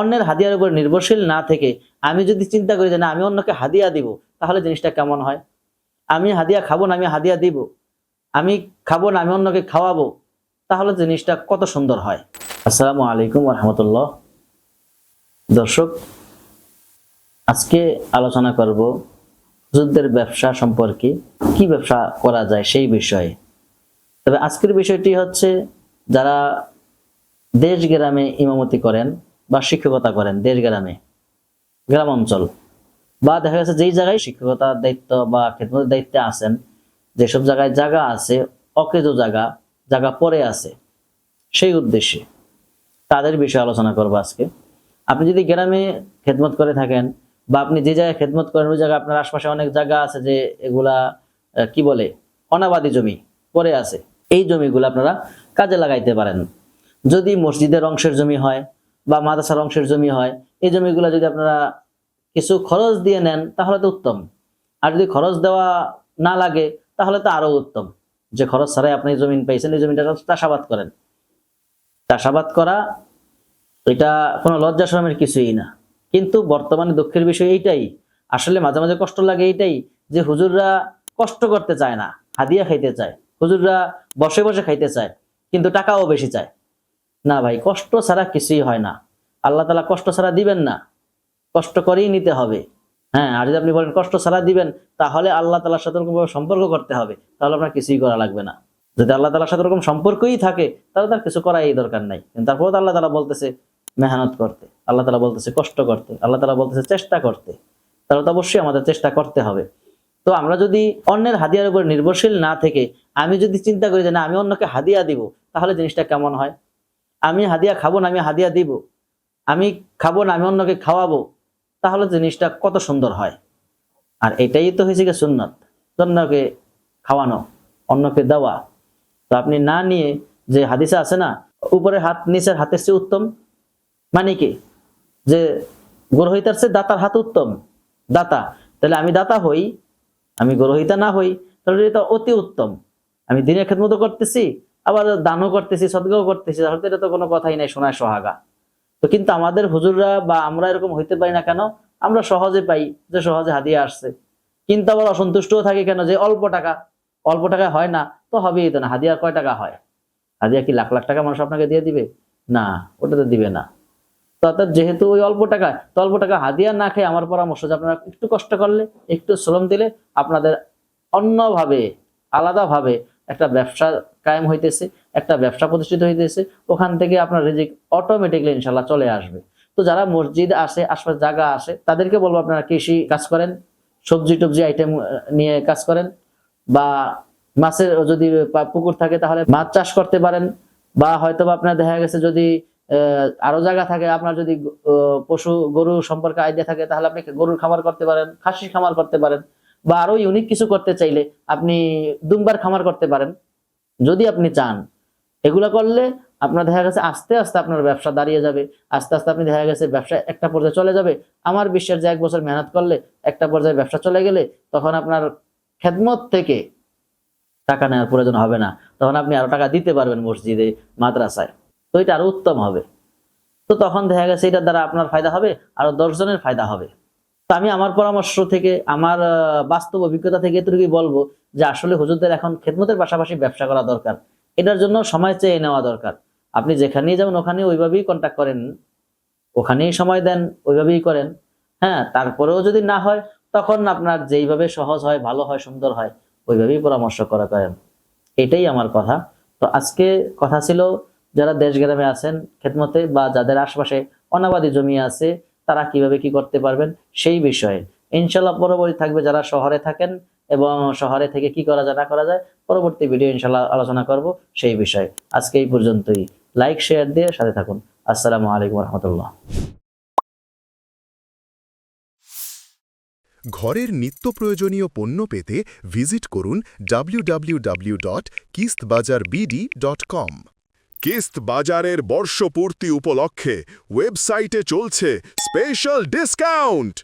অন্যের হাদিয়ার উপর নির্ভরশীল না থেকে আমি যদি চিন্তা করি যে না, আমি অন্যকে হাদিয়া দিব, তাহলে জিনিসটা কেমন হয়? আমি হাদিয়া খাব না, আমি হাদিয়া দিব। আমি খাব না, আমি অন্যকে খাওয়াবো, তাহলে জিনিসটা কত সুন্দর হয়। আসসালামু আলাইকুম রহমতুল্লাহ দর্শক, আজকে আলোচনা করব যুদ্ধের ব্যবসা সম্পর্কে, কি ব্যবসা করা যায় সেই বিষয়ে। তবে আজকের বিষয়টি হচ্ছে, যারা দেশ গ্রামে ইমামতি করেন বা শিক্ষকতা করেন দেশ গ্রামে, গ্রাম অঞ্চল। বা দেখা গেছে যেই জায়গায় শিক্ষকতার দায়িত্ব বা খেদমতের দায়িত্বে আছেন, যেসব জায়গায় জায়গা আছে অকেজ জায়গা জায়গা পরে আছে, সেই উদ্দেশ্যে তাদের বিষয়ে আলোচনা করব আজকে। আপনি যদি গ্রামে খেদমত করে থাকেন বা আপনি যে জায়গায় খেদমত করেন, ওই জায়গায় আপনার আশপাশে অনেক জায়গা আছে যে এগুলা কি বলে, অনাবাদি জমি পড়ে আছে, এই জমিগুলো আপনারা কাজে লাগাইতে পারেন। যদি মসজিদের অংশের জমি হয় বা মাদ্রাসার অংশের জমি হয়, এই জমিগুলো যদি আপনারা কিছু খরচ দিয়ে নেন, তাহলে তো উত্তম। আর যদি খরচ দেওয়া না লাগে, তাহলে তো আরও উত্তম। যে খরচ ছাড়াই আপনি জমিন পাইছেন, এই জমিটা চাষাবাদ করেন। চাষাবাদ করা, এটা কোনো লজ্জা শরমের কিছুই না। কিন্তু বর্তমানে দুঃখের বিষয় এইটাই, আসলে মাঝে মাঝে কষ্ট লাগে এইটাই, যে হুজুররা কষ্ট করতে চায় না, হাদিয়া খাইতে চায়। হুজুররা বসে বসে খাইতে চায়, কিন্তু টাকাও বেশি চায়। না ভাই, কষ্ট ছাড়া কিছুই হয় না। আল্লাহ তালা কষ্ট ছাড়া দিবেন না। কষ্ট করেই নিতে হবে। হ্যাঁ আর যদি আপনি বলেন কষ্ট ছাড়া দিবেন, তাহলে আল্লাহ তালার সাথে ওরকমভাবে সম্পর্ক করতে হবে। তাহলে আপনার কিছুই করা লাগবে না। যদি আল্লাহ তালার সাথে ওরকম সম্পর্কই থাকে, তাহলে তার কিছু করাই দরকার নাই। কিন্তু তারপরে তো আল্লাহ তালা বলতেছে, মেহনত করতে। আল্লাহ তালা বলতেছে, কষ্ট করতে। আল্লাহ তালা বলতেছে, চেষ্টা করতে। তাহলে তো অবশ্যই আমাদের চেষ্টা করতে হবে। তো আমরা যদি অন্যের হাদিয়ার উপর নির্ভরশীল না থেকে, আমি যদি চিন্তা করি যে না, আমি অন্যকে হাদিয়া দিব, তাহলে জিনিসটা কেমন হয়? আমি হাদিয়া খাব না, আমি হাদিয়া দিব। আমি খাব না, আমি অন্যকে খাওয়াবো। তাহলে জিনিসটা কত সুন্দর হয়। আর এটাই তো হয়েছে কি সুন্নত। অন্যকে খাওয়ানো, অন্যকে দেওয়া। তো আপনি না নিয়ে যে হাদিসে আছে না, উপরে হাত, নিচের হাতের চেয়ে উত্তম? মানে কি? যে গ্রহিতার চেয়ে দাতার হাত উত্তম? দাতা। তাহলে আমি দাতা হই, আমি গ্রহিতা না হই, তাহলে এটা অতি উত্তম। আমি দিনের খেদমতো করতেছি আবার দানও করতেছি, সদগাও করতেছি তাহলে এটা তো কোনো কথাই নাই, শোনায় সোহাগা। তো কিন্তু আমাদের হুজুররা বা আমরা এরকম হইতে পারি না কেন? আমরা সহজে পাই যে সহজে হাদিয়া আসছে। কিন্তু আবার অসন্তুষ্টও থাকি কেন? যে অল্প টাকা, অল্প টাকায় হয় না, তো হবেই তো না। হাদিয়া কয় টাকা হয়? হাদিয়া কি লাখ লাখ টাকা মানুষ আপনাকে দিয়ে দিবে? না, ওটা তো দিবে না। তো অর্থাৎ যেহেতু ওই অল্প টাকা, তো অল্প টাকা হাদিয়া না খেয়ে আমার পরামর্শ যে আপনারা একটু কষ্ট করলে, একটু শ্রম দিলে আপনাদের অন্যভাবে, আলাদাভাবে একটা ব্যবসা কায়েম হইতেছে, একটা ব্যবসা প্রতিষ্ঠিত হইতেছে, ওখান থেকে আপনার রিজিক অটোমেটিকলি ইনশাল্লাহ চলে আসবে। তো যারা মসজিদ আসে আশপাশ জায়গা আসে তাদেরকে বলব আপনারা কৃষি কাজ করেন, সবজি টবজি আইটেম নিয়ে কাজ করেন, বা মাছের যদি পুকুর থাকে তাহলে মাছ চাষ করতে পারেন, বা হয়তো আপনার দেখা গেছে যদি আরও জায়গা থাকে, আপনার যদি পশু গরু সম্পর্কে আইডিয়া থাকে, তাহলে আপনি গরুর খামার করতে পারেন, খাসির খামার করতে পারেন। বা আরও ইউনিক কিছু করতে চাইলে আপনি দুমবার খামার করতে পারেন। যদি আপনি চান, এগুলা করলে আপনার দেখা গেছে আস্তে আস্তে আপনার ব্যবসা দাঁড়িয়ে যাবে। আস্তে আস্তে আপনি দেখা গেছে ব্যবসা একটা পর্যায়ে চলে যাবে। আমার বিশ্বের যে এক বছর মেহনত করলে একটা পর্যায়ে ব্যবসা চলে গেলে তখন আপনার খেদমত থেকে টাকা নেওয়ার প্রয়োজন হবে না। তখন আপনি আরও টাকা দিতে পারবেন মসজিদে, মাদ্রাসায়। তো এটা আরও উত্তম হবে। তো তখন দেখা গেছে এটার দ্বারা আপনার ফায়দা হবে, আরও দশজনের ফায়দা হবে। তো আমি আমার পরামর্শ থেকে, আমার বাস্তব অভিজ্ঞতা থেকে এতটুকুই বলব যে আসলে হুজুরদের এখন খেদমতের পাশাপাশি ব্যবসা করা দরকার। এটার জন্য সময় চেয়ে নেওয়া দরকার। আপনি যেখানেই যাবেন ওখানে ওইভাবেই কন্ট্যাক্ট করেন। ওখানেই সময় দেন, ওইভাবেই করেন। হ্যাঁ তারপরেও যদি না হয়, তখন আপনার যেইভাবে সহজ হয়, ভালো হয়, সুন্দর হয়, ওইভাবেই পরামর্শ করা করেন এটাই আমার কথা। তো আজকে কথা ছিল, যারা দেশ গ্রামে আছেন খেদমতে বা যাদের আশপাশে অনাবাদী জমি আছে তারা কীভাবে কি করতে পারবেন সেই বিষয়ে। ইনশাল্লাহ পরবর্তী থাকবে যারা শহরে থাকেন এবং শহরে থেকে কি করা যায়, না করা যায়, পরবর্তী ভিডিও ইনশাল্লাহ আলোচনা করব সেই বিষয়ে। আজকে এই পর্যন্তই। লাইক শেয়ার দিয়ে সাথে থাকুন। আসসালামু আলাইকুম রহমতুল্লাহ ঘরের নিত্য প্রয়োজনীয় পণ্য পেতে ভিজিট করুন www.কিস্তবাজারবিডি.com কিস্ত বাজারের বর্ষপূর্তি উপলক্ষে ওয়েবসাইটে চলছে স্পেশাল ডিসকাউন্ট।